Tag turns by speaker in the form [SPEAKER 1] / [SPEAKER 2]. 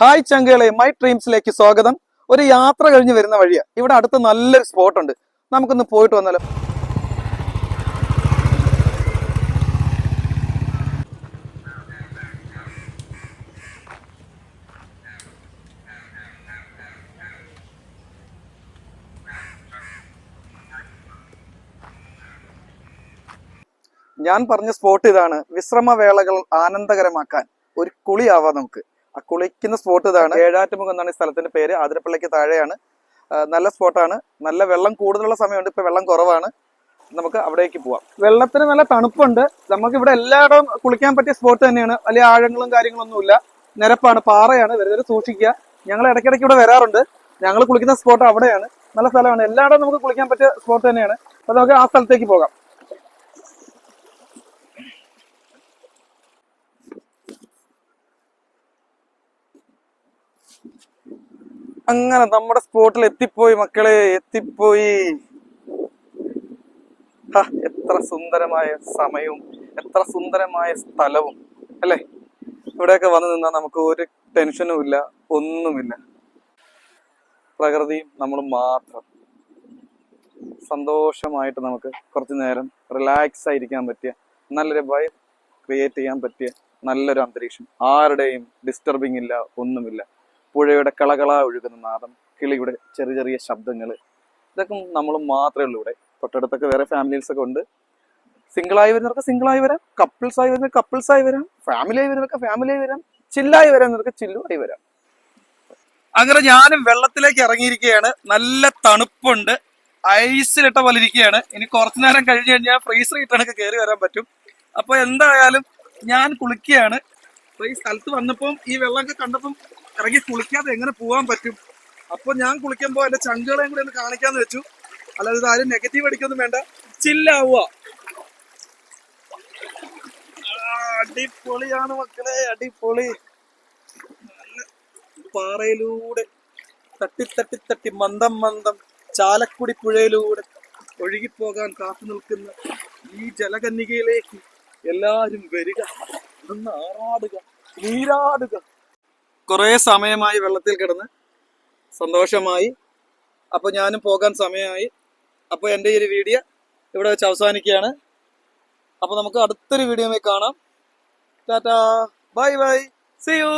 [SPEAKER 1] Hi ചങ്കുകളെ my ഡ്രീംസിലേക്ക് സ്വാഗതം. ഒരു യാത്ര കഴിഞ്ഞ് വരുന്ന വഴിയാ. ഇവിടെ അടുത്ത് നല്ലൊരു സ്പോട്ട് ഉണ്ട് നമുക്കൊന്ന് പോയിട്ട് വന്നാലോ? ഞാൻ പറഞ്ഞ സ്പോട്ട് ഇതാണ് വിശ്രമവേളകൾ ആനന്ദകരമാക്കാൻ ഒരു കുളിയാവാ നമുക്ക്. ആ കുളിക്കുന്ന സ്പോട്ട് ഇതാണ്. ഏഴാറ്റുമുഖം എന്നാണ് ഈ സ്ഥലത്തിന്റെ പേര്. ആതിരപ്പള്ളിക്ക് താഴെയാണ്. നല്ല സ്പോട്ടാണ് നല്ല വെള്ളം കൂടുതലുള്ള സമയമുണ്ട്. ഇപ്പൊ വെള്ളം കുറവാണ്. നമുക്ക് അവിടേക്ക് പോവാം. വെള്ളത്തിന് നല്ല തണുപ്പുണ്ട്. നമുക്ക് ഇവിടെ എല്ലായിടവും കുളിക്കാൻ പറ്റിയ സ്പോട്ട് തന്നെയാണ്. വലിയ ആഴങ്ങളും കാര്യങ്ങളൊന്നുമില്ല. നിരപ്പാണ്. പാറയാണ്. വെറുതെ സൂക്ഷിക്കുക. ഞങ്ങൾ ഇടയ്ക്കിടയ്ക്ക് ഇവിടെ വരാറുണ്ട്. ഞങ്ങൾ കുളിക്കുന്ന സ്പോട്ട് അവിടെയാണ്. നല്ല സ്ഥലമാണ്. എല്ലായിടവും നമുക്ക് കുളിക്കാൻ പറ്റിയ സ്പോട്ട് തന്നെയാണ്. അപ്പൊ നമുക്ക് ആ സ്ഥലത്തേക്ക് പോകാം. അങ്ങനെ നമ്മുടെ സ്പോട്ടിൽ എത്തിപ്പോയി മക്കളെ എത്തിപ്പോയി. എത്ര സുന്ദരമായ സമയവും എത്ര സുന്ദരമായ സ്ഥലവും അല്ലേ? ഇവിടെയൊക്കെ വന്നു നിന്നാൽ നമുക്ക് ഒരു ടെൻഷനും ഇല്ല ഒന്നുമില്ല. പ്രകൃതിയും നമ്മൾ മാത്രം. സന്തോഷമായിട്ട് നമുക്ക് കുറച്ചു നേരം റിലാക്സ് ആയിരിക്കാൻ പറ്റിയ നല്ലൊരു വൈബ് ക്രിയേറ്റ് ചെയ്യാൻ പറ്റിയ നല്ലൊരു അന്തരീക്ഷം. ആരുടെയും ഡിസ്റ്റർബിങ് ഇല്ല ഒന്നുമില്ല. പുഴയുടെ കളകള ഒഴുകുന്ന നാദം കിളിയുടെ ചെറിയ ചെറിയ ശബ്ദങ്ങൾ ഇതൊക്കെ നമ്മൾ മാത്രമേ ഉള്ളൂ ഇവിടെ. തൊട്ടടുത്തൊക്കെ വേറെ ഫാമിലീസ് ഒക്കെ ഉണ്ട്. ആയി വരുന്നവർക്ക് സിംഗിൾ ആയി വരാം. കപ്പിൾസ് ആയി വരുന്നവർക്ക് കപ്പിൾസ് ആയി വരാം. ഫാമിലി ആയി വരുന്നവർക്ക് ഫാമിലി ആയി വരാം. ചില്ലായി വരാന്നവർക്ക് ആയി വരാം. അങ്ങനെ ഞാനും വെള്ളത്തിലേക്ക് ഇറങ്ങിയിരിക്കുകയാണ്. നല്ല തണുപ്പുണ്ട്. ഐസിലിട്ട പോലെ ഇരിക്കുകയാണ്. ഇനി കുറച്ചു നേരം കഴിഞ്ഞ് കഴിഞ്ഞാൽ ഫ്രീസർ ഇട്ടണക്ക് കയറി വരാൻ പറ്റും. അപ്പൊ എന്തായാലും ഞാൻ കുളിക്കുകയാണ്. ഈ സ്ഥലത്ത് വന്നപ്പം ഈ വെള്ളമൊക്കെ കണ്ടപ്പം ഇറങ്ങി കുളിക്കാതെ എങ്ങനെ പോകാൻ പറ്റും? അപ്പോൾ ഞാൻ കുളിക്കുമ്പോൾ എന്റെ ചങ്കുകളെയും കൂടി ഒന്ന് കാണിക്കാന്ന് വെച്ചു. അല്ലാതെ ഇത് ആരും നെഗറ്റീവ് അടിക്കൊന്നും വേണ്ട. ചില്ലാവുക. അടിപൊളിയാണ് മക്കളെ അടിപൊളി. പാറയിലൂടെ തട്ടി തട്ടി തട്ടി മന്ദം മന്ദം ചാലക്കുടി പുഴയിലൂടെ ഒഴുകിപ്പോകാൻ കാത്തു നിൽക്കുന്ന ഈ ജലകന്യകയിലേക്ക് എല്ലാവരും വരിക. ഒന്ന് ആറാടുക നീരാടുക. കുറെ സമയമായി വെള്ളത്തിൽ കിടന്ന് സന്തോഷമായി. അപ്പോൾ ഞാനും പോകാൻ സമയമായി. അപ്പോൾ എന്റെ ഈ ഒരു വീഡിയോ ഇവിടെ വെച്ച് അവസാനിക്കുകയാണ്. അപ്പൊ നമുക്ക് അടുത്തൊരു വീഡിയോയിൽ കാണാം. Tata. Bye bye. See you